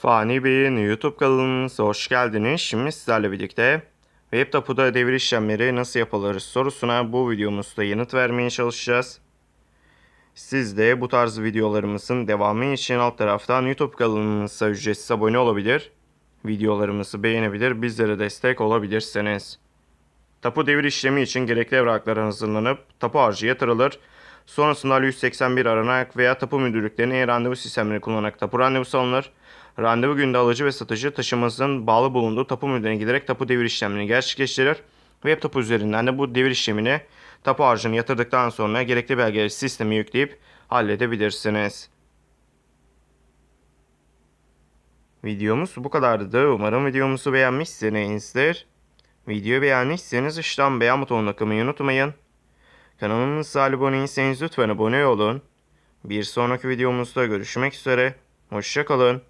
Fani Bey'in YouTube kanalımıza hoş geldiniz. Şimdi sizlerle birlikte web tapuda devir işlemleri nasıl yapılır sorusuna bu videomuzda yanıt vermeye çalışacağız. Siz de bu tarz videolarımızın devamı için alt taraftan YouTube kanalımıza ücretsiz abone olabilir. Videolarımızı beğenebilir, bizlere destek olabilirsiniz. Tapu devir işlemi için gerekli evraklar hazırlanıp tapu harcı yatırılır. Sonrasında 181 aranarak veya tapu müdürlüklerinin e-randevu sistemleri kullanarak tapu randevusu alınır. Randevu günde alıcı ve satıcı taşımazın bağlı bulunduğu tapu müdürlüğüne giderek tapu devir işlemini gerçekleştirir. Web tapu üzerinden de bu devir işlemini tapu harcını yatırdıktan sonra gerekli belgeleri sisteme yükleyip halledebilirsiniz. Videomuz bu kadardı. Umarım videomuzu beğenmişsinizdir. Videoyu beğendiyseniz işlem beğen butonuna tıklamayı unutmayın. Kanalımıza abone değilseniz lütfen abone olun. Bir sonraki videomuzda görüşmek üzere. Hoşçakalın.